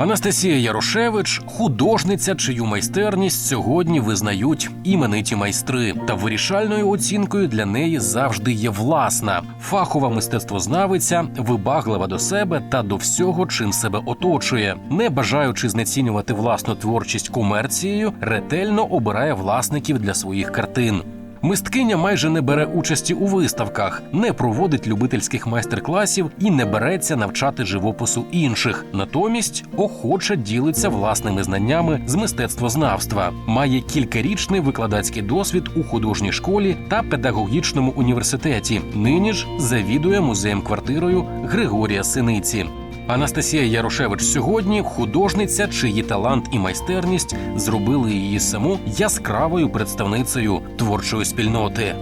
Анастасія Ярошевич художниця, чию майстерність сьогодні визнають імениті майстри. Та вирішальною оцінкою для неї завжди є власна фахова мистецтвознавиця, вибаглива до себе та до всього, чим себе оточує, не бажаючи знецінювати власну творчість комерцією, ретельно обирає власників для своїх картин. Мисткиня майже не бере участі у виставках, не проводить любительських майстер-класів і не береться навчати живопису інших. Натомість охоче ділиться власними знаннями з мистецтвознавства, має кількарічний викладацький досвід у художній школі та педагогічному університеті. Нині ж завідує музеєм-квартирою Григорія Синиці. Анастасія Ярошевич сьогодні художниця, чиї талант і майстерність зробили її саму яскравою представницею творчої спільноти.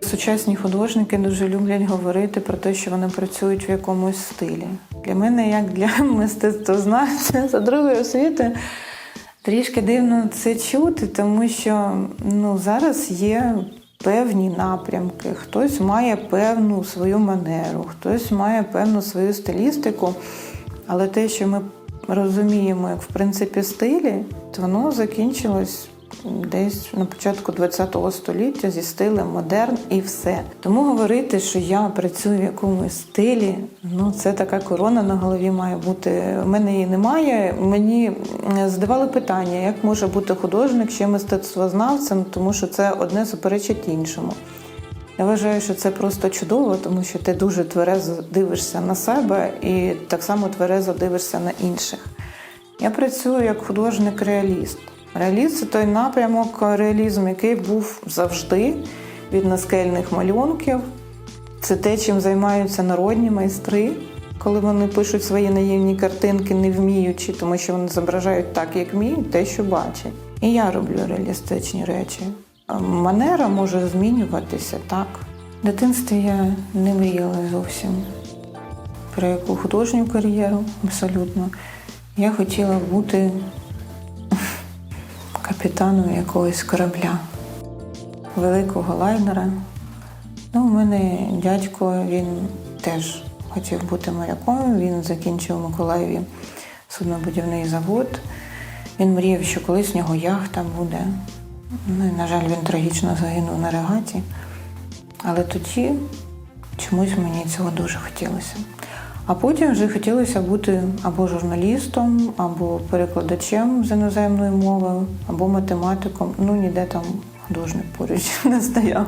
Сучасні художники дуже люблять говорити про те, що вони працюють в якомусь стилі. Для мене, як для мистецтвознавця за другої освіти, трішки дивно це чути, тому що ну, зараз є певні напрямки. Хтось має певну свою манеру, хтось має певну свою стилістику. Але те, що ми розуміємо, як в принципі стилі, то воно закінчилось десь на початку ХХ століття зі стилем модерн і все. Тому говорити, що я працюю в якомусь стилі, ну це така корона на голові має бути. У мене її немає. Мені задавали питання, як може бути художник ще мистецтвознавцем, тому що це одне суперечить іншому. Я вважаю, що це просто чудово, тому що ти дуже тверезо дивишся на себе і так само тверезо дивишся на інших. Я працюю як художник-реаліст. Реаліст це той напрямок реалізм, який був завжди від наскельних малюнків. Це те, чим займаються народні майстри, коли вони пишуть свої наївні картинки, не вміючи, тому що вони зображають так, як вміють, те, що бачать. І я роблю реалістичні речі. Манера може змінюватися так. В дитинстві я не мріяла зовсім про яку художню кар'єру абсолютно. Я хотіла бути капітаном якогось корабля, великого лайнера. Ну, у мене дядько він теж хотів бути моряком. Він закінчив у Миколаєві суднобудівний завод. Він мріяв, що колись в нього яхта буде. Ну, і, на жаль, він трагічно загинув на регаті. Але тоді чомусь мені цього дуже хотілося. А потім вже хотілося бути або журналістом, або перекладачем з іноземної мови, або математиком. Ну ніде там художник поруч не стояв.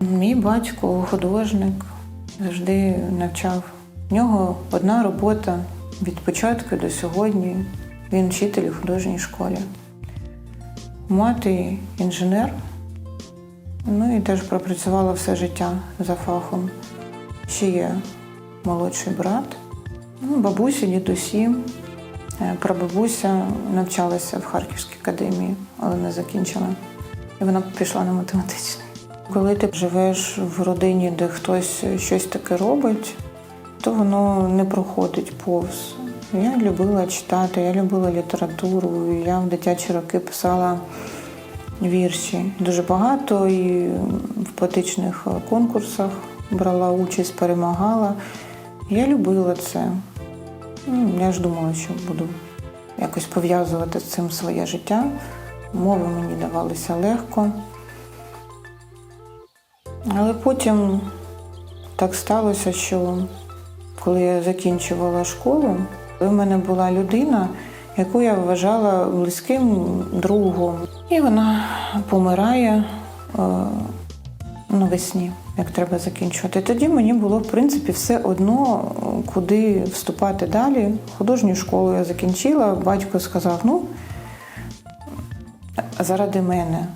Мій батько художник завжди навчав. В нього одна робота від початку до сьогодні. Він вчитель у художній школі. Мати інженер, ну і теж пропрацювала все життя за фахом. Ще є молодший брат, ну, бабусі, дідусі. Е, Прабабуся навчалася в Харківській академії, але не закінчила. І вона пішла на математичний. Коли ти живеш в родині, де хтось щось таке робить, то воно не проходить повз. Я любила читати, я любила літературу. Я в дитячі роки писала вірші. Дуже багато і в поетичних конкурсах брала участь, перемагала. Я любила це. Ну, Я ж думала, що буду якось пов'язувати з цим своє життя. Мови мені давалися легко. Але потім так сталося, що коли я закінчувала школу, в мене була людина, яку я вважала близьким другом. І вона помирає е, навесні, як треба закінчувати. Тоді мені було, в принципі, все одно, куди вступати далі. Художню школу я закінчила. Батько сказав: ну, заради мене,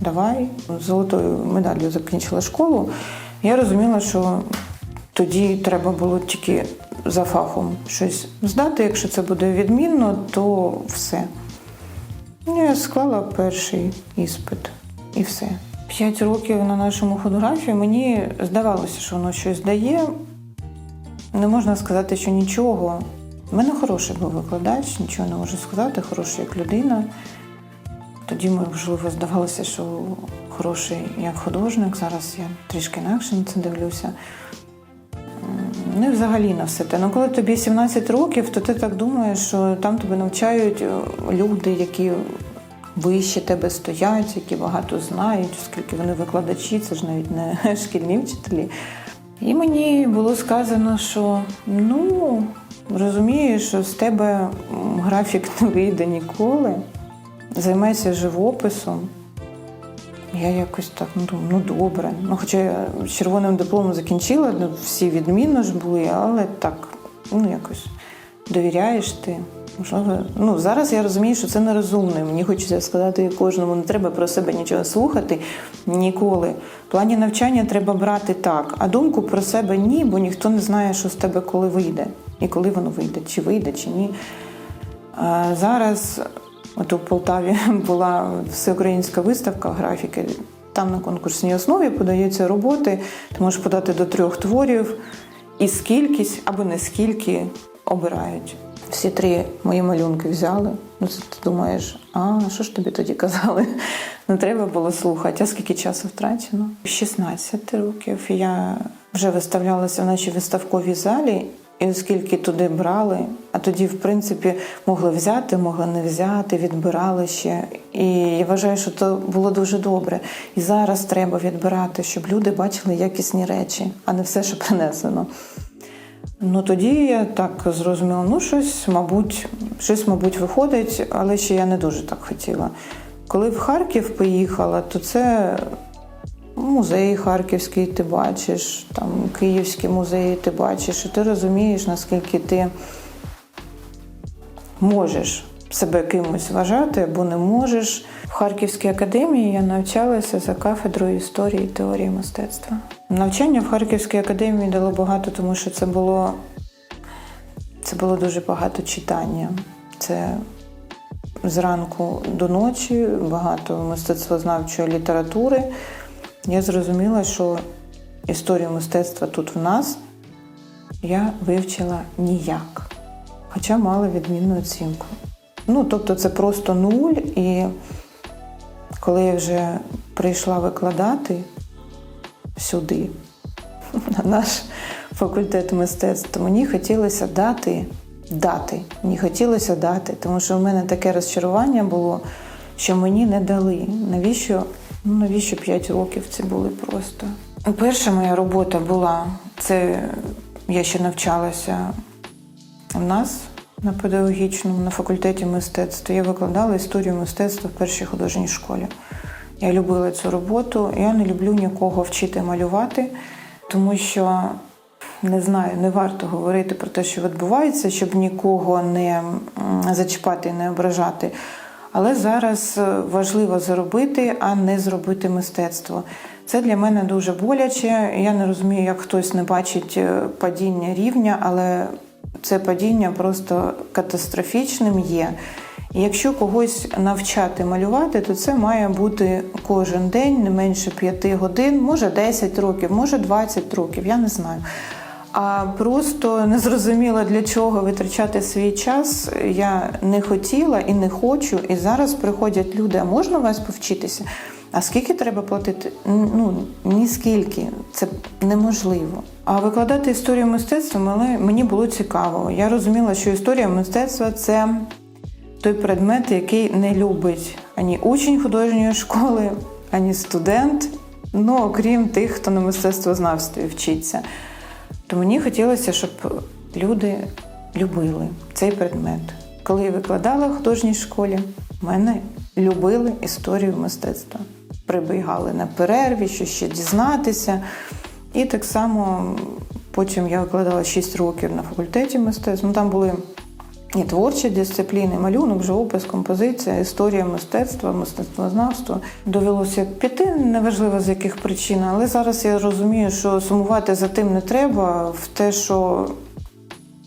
давай. З Золотою медаллю закінчила школу. Я розуміла, що тоді треба було тільки за фахом щось здати. Якщо це буде відмінно, то все. Ну, Я склала перший іспит і все. П'ять років на нашому фотографії мені здавалося, що воно щось дає. Не можна сказати, що нічого. У мене хороший був викладач, нічого не можу сказати, хороший як людина. Тоді, можливо, здавалося, що хороший як художник. Зараз я трішки інакше на це дивлюся. Ну і взагалі на все те. Ну, коли тобі 17 років, то ти так думаєш, що там тебе навчають люди, які вище тебе стоять, які багато знають, оскільки вони викладачі, це ж навіть не шкільні вчителі. І мені було сказано, що ну розумієш, що з тебе графік не вийде ніколи, займайся живописом. Я якось так ну, думаю, ну добре. Ну, хоча я з червоним дипломом закінчила, ну, всі відмінно ж були, але так, ну якось довіряєш ти. Можливо, ну зараз я розумію, що це нерозумно. Мені хочеться сказати кожному, не треба про себе нічого слухати ніколи. В плані навчання треба брати так, а думку про себе ні, бо ніхто не знає, що з тебе коли вийде, і коли воно вийде, чи вийде, чи ні. А зараз, от у Полтаві була всеукраїнська виставка графіки. Там на конкурсній основі подаються роботи. Ти можеш подати до трьох творів, і скількись або не скільки обирають. Всі три мої малюнки взяли. Ну, це ти думаєш, а що ж тобі тоді казали? Не треба було слухати. А скільки часу втрачено? 16 років я вже виставлялася в нашій виставковій залі, і оскільки туди брали, а тоді, в принципі, могли взяти, могли не взяти, відбирали ще. І я вважаю, що то було дуже добре. І зараз треба відбирати, щоб люди бачили якісні речі, а не все, що принесено. Ну тоді я так зрозуміла, ну щось, мабуть, щось, мабуть, виходить, але ще я не дуже так хотіла. Коли в Харків поїхала, то це музей харківський ти бачиш, там київські музеї ти бачиш, і ти розумієш, наскільки ти можеш себе кимось вважати або не можеш. В Харківській академії я навчалася за кафедрою історії і теорії мистецтва. Навчання в Харківській академії дало багато, тому що це було, це було дуже багато читання. Це зранку до ночі, багато мистецтвознавчої літератури. Я зрозуміла, що історію мистецтва тут в нас я вивчила ніяк, хоча мала відмінну оцінку. Ну, тобто, це просто нуль. І коли я вже прийшла викладати сюди, на наш факультет мистецтва, мені хотілося дати, дати. Мені хотілося дати, тому що в мене таке розчарування було, що мені не дали. Навіщо, ну, навіщо 5 років це були просто? Перша моя робота була, це я ще навчалася у нас на педагогічному, на факультеті мистецтва. Я викладала історію мистецтва в першій художній школі. Я любила цю роботу. Я не люблю нікого вчити малювати, тому що не знаю, не варто говорити про те, що відбувається, щоб нікого не зачіпати і не ображати. Але зараз е, важливо заробити, а не зробити мистецтво. Це для мене дуже боляче. Я не розумію, як хтось не бачить е, падіння рівня, але це падіння просто катастрофічним є. Якщо когось навчати малювати, то це має бути кожен день не менше 5 годин, може 10 років, може 20 років, я не знаю. А просто не зрозуміла для чого витрачати свій час. Я не хотіла і не хочу. І зараз приходять люди, а можна у вас повчитися? А скільки треба платити? Ну ні скільки, це неможливо. А викладати історію мистецтва мені було цікаво. Я розуміла, що історія мистецтва це той предмет, який не любить ані учень художньої школи, ані студент, ну окрім тих, хто на мистецтвознавстві вчиться. То мені хотілося, щоб люди любили цей предмет. Коли я викладала в художній школі, мене любили історію мистецтва. Прибігали на перерві, що ще дізнатися. І так само потім я викладала 6 років на факультеті мистецтв. Ну, там були і творчі дисципліни, малюнок, живопис, композиція, історія мистецтва, мистецтвознавство. Довелося піти, неважливо з яких причин, але зараз я розумію, що сумувати за тим не треба в те, що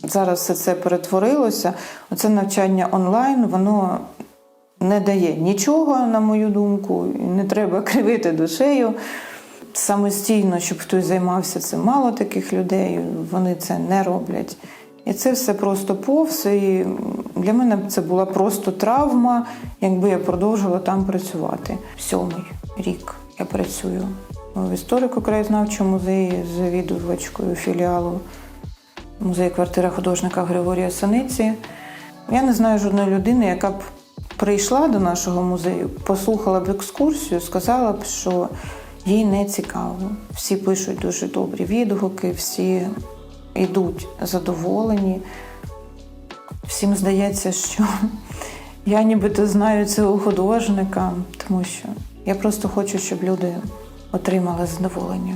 зараз все це перетворилося. Оце навчання онлайн, воно не дає нічого, на мою думку, і не треба кривити душею. Самостійно, щоб хтось займався цим, мало таких людей, вони це не роблять. І це все просто повз. І для мене це була просто травма, якби я продовжила там працювати. Сьомий рік я працюю в історико-краєзнавчому музеї з завідувачкою філіалу. музей квартира художника Григорія Саниці. Я не знаю жодної людини, яка б прийшла до нашого музею, послухала б екскурсію, сказала б, що їй не цікаво. Всі пишуть дуже добрі відгуки, всі йдуть задоволені. Всім здається, що я нібито знаю цього художника, тому що я просто хочу, щоб люди отримали задоволення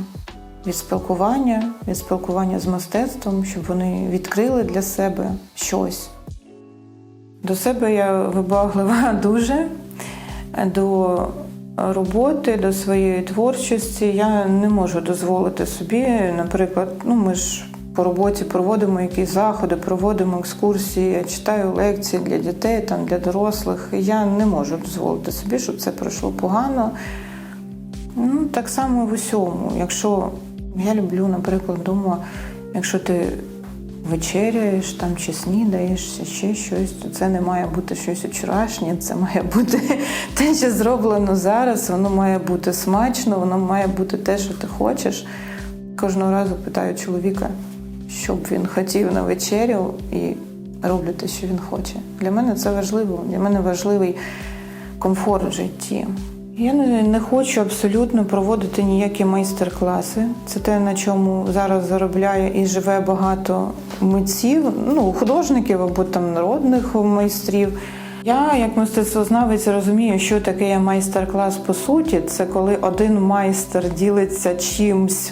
від спілкування, від спілкування з мистецтвом, щоб вони відкрили для себе щось. До себе я вибаглива дуже до роботи, до своєї творчості. Я не можу дозволити собі, наприклад, ну ми ж по роботі проводимо якісь заходи, проводимо екскурсії, я читаю лекції для дітей, там для дорослих. Я не можу дозволити собі, щоб це пройшло погано. Ну, так само в усьому. Якщо я люблю, наприклад, вдома, якщо ти вечеряєш там чи снідаєш, ще щось, це не має бути щось вчорашнє, це має бути те, що зроблено зараз, воно має бути смачно, воно має бути те, що ти хочеш. Кожного разу питаю чоловіка, що б він хотів на вечерю, і роблю те, що він хоче. Для мене це важливо. Для мене важливий комфорт в житті. Я не, хочу абсолютно проводити ніякі майстер-класи. Це те, на чому зараз заробляє і живе багато митців, ну художників або там народних майстрів. Я, як мистецтвознавець, розумію, що таке є майстер-клас по суті. Це коли один майстер ділиться чимсь,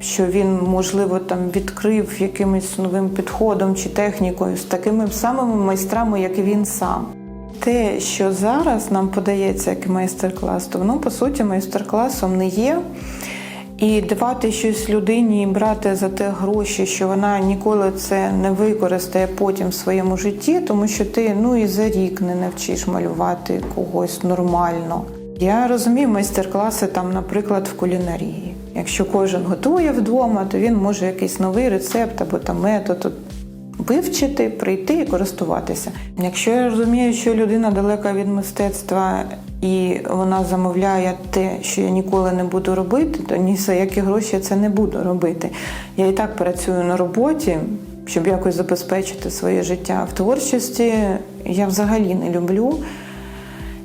що він, можливо, там відкрив якимось новим підходом чи технікою з такими самими майстрами, як і він сам. Те, що зараз нам подається як майстер-клас, то воно по суті майстер-класом не є. І давати щось людині і брати за те гроші, що вона ніколи це не використає потім в своєму житті, тому що ти ну і за рік не навчиш малювати когось нормально. Я розумію майстер-класи там, наприклад, в кулінарії. Якщо кожен готує вдома, то він може якийсь новий рецепт або там метод вивчити, прийти і користуватися. Якщо я розумію, що людина далека від мистецтва і вона замовляє те, що я ніколи не буду робити, то ні за які гроші я це не буду робити. Я і так працюю на роботі, щоб якось забезпечити своє життя. В творчості я взагалі не люблю.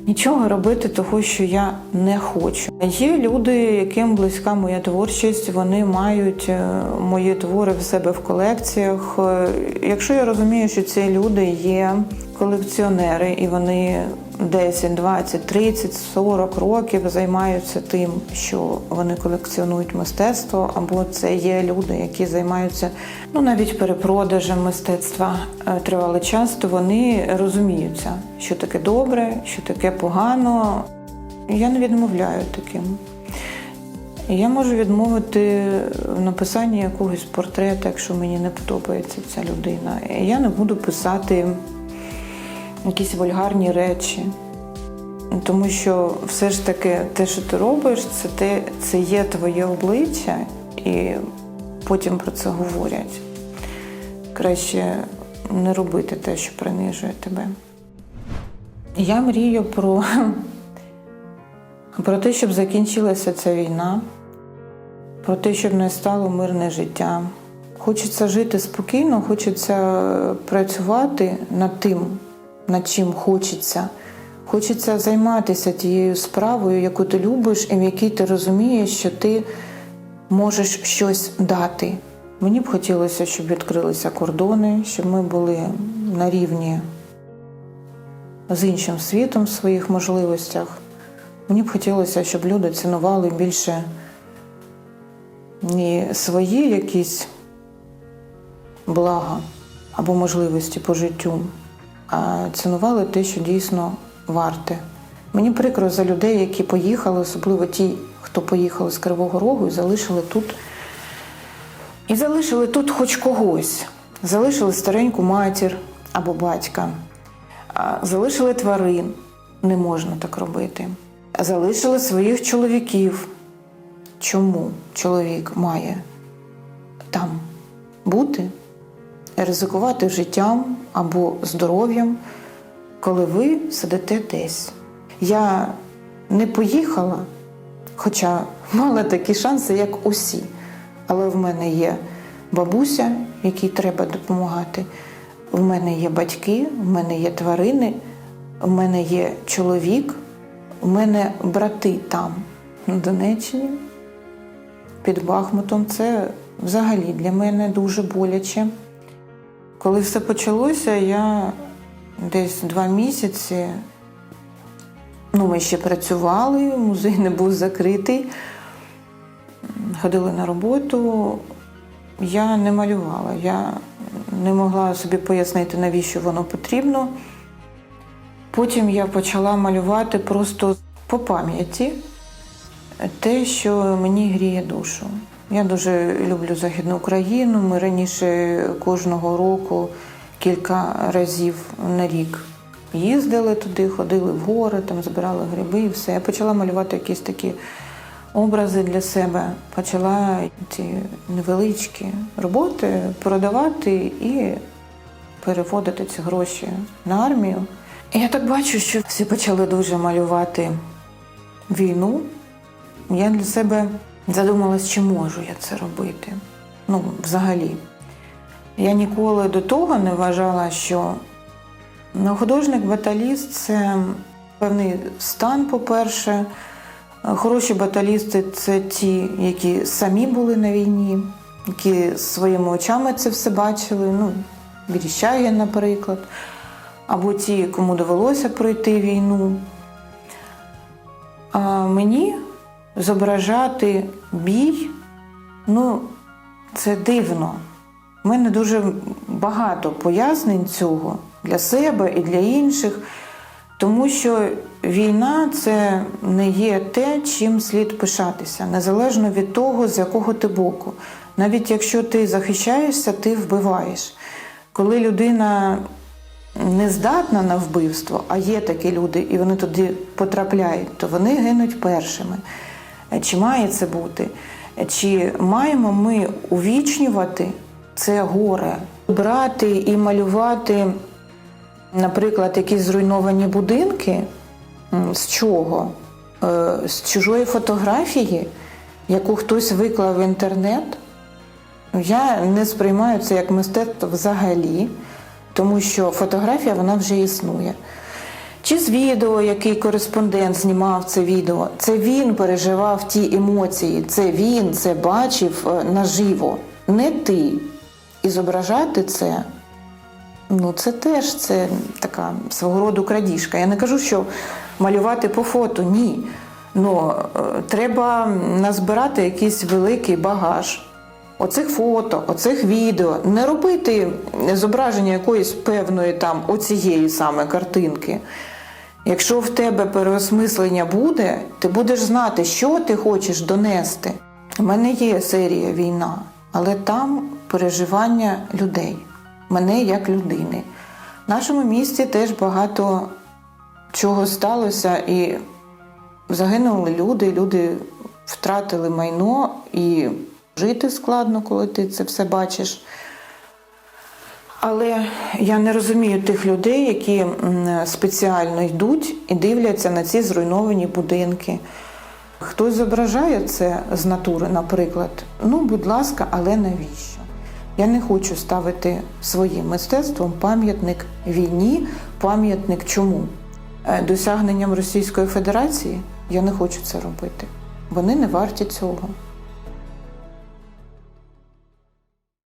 Нічого робити того, що я не хочу. Є люди, яким близька моя творчість, вони мають е, мої твори в себе в колекціях. Е, Якщо я розумію, що ці люди є колекціонери, і вони 10, 20, 30, 40 років займаються тим, що вони колекціонують мистецтво, або це є люди, які займаються ну навіть перепродажем мистецтва е, тривалий час, то вони розуміються, що таке добре, що таке погано. Я не відмовляю таким. Я можу відмовити в написанні якогось портрета, якщо мені не подобається ця людина. Я не буду писати якісь вульгарні речі. Тому що все ж таки те, що ти робиш, це, те, це є твоє обличчя, і потім про це говорять. Краще не робити те, що принижує тебе. Я мрію про, про те, щоб закінчилася ця війна, про те, щоб не стало мирне життя. Хочеться жити спокійно, хочеться працювати над тим, над чим хочеться. Хочеться займатися тією справою, яку ти любиш, і в якій ти розумієш, що ти можеш щось дати. Мені б хотілося, щоб відкрилися кордони, щоб ми були на рівні з іншим світом в своїх можливостях. Мені б хотілося, щоб люди цінували більше не свої якісь блага або можливості по життю, цінували те, що дійсно варте. Мені прикро за людей, які поїхали, особливо ті, хто поїхали з Кривого Рогу і залишили тут. І залишили тут хоч когось. Залишили стареньку матір або батька, залишили тварин, не можна так робити. Залишили своїх чоловіків. Чому чоловік має там бути, ризикувати життям або здоров'ям, коли ви сидите десь? Я не поїхала, хоча мала такі шанси, як усі. Але в мене є бабуся якій треба допомагати. В мене є батьки, в мене є тварини, в мене є чоловік, в мене брати там, на Донеччині, під Бахмутом. Це взагалі для мене дуже боляче. Коли все почалося, я десь два місяці. Ну, ми ще працювали, музей не був закритий, ходили на роботу. Я не малювала, я не могла собі пояснити, навіщо воно потрібно. Потім я почала малювати просто по пам'яті те, що мені гріє душу. Я дуже люблю Західну Україну. Ми раніше кожного року кілька разів на рік їздили туди, ходили в гори, там збирали гриби і все. Я почала малювати якісь такі образи для себе, почала ці невеличкі роботи продавати і переводити ці гроші на армію. І я так бачу, що всі почали дуже малювати війну. Я для себе задумалась, чи можу я це робити. Ну, взагалі. Я ніколи до того не вважала, що ну, художник-баталіст це певний стан, по-перше. Хороші баталісти це ті, які самі були на війні, які своїми очами це все бачили. Ну, Віріщає, наприклад, або ті, кому довелося пройти війну. А мені зображати бій, ну, це дивно. У мене дуже багато пояснень цього для себе і для інших, тому що війна це не є те, чим слід пишатися, незалежно від того, з якого ти боку. Навіть якщо ти захищаєшся, ти вбиваєш. Коли людина не здатна на вбивство, а є такі люди, і вони туди потрапляють, то вони гинуть першими. Чи має це бути? Чи маємо ми увічнювати це горе, брати і малювати, наприклад, якісь зруйновані будинки? З чого? Е, З чужої фотографії, яку хтось виклав в інтернет? Я не сприймаю це як мистецтво взагалі, тому що фотографія вона вже існує. Чи з відео, який кореспондент знімав це відео, це він переживав ті емоції, це він це бачив е, наживо, не ти. І зображати це, ну це теж це така свого роду крадіжка. Я не кажу, що малювати по фото, ні. Ну, треба назбирати якийсь великий багаж оцих фото, оцих відео, не робити зображення якоїсь певної там оцієї саме картинки. Якщо в тебе переосмислення буде, ти будеш знати, що ти хочеш донести. У мене є серія війна, але там переживання людей, мене як людини. В нашому місті теж багато чого сталося, і загинули люди, люди втратили майно, і жити складно, коли ти це все бачиш. Але я не розумію тих людей, які спеціально йдуть і дивляться на ці зруйновані будинки. Хтось зображає це з натури, наприклад. Ну, будь ласка, але навіщо? Я не хочу ставити своїм мистецтвом пам'ятник війні, пам'ятник чому? Е, Досягненням Російської Федерації я не хочу це робити. Вони не варті цього.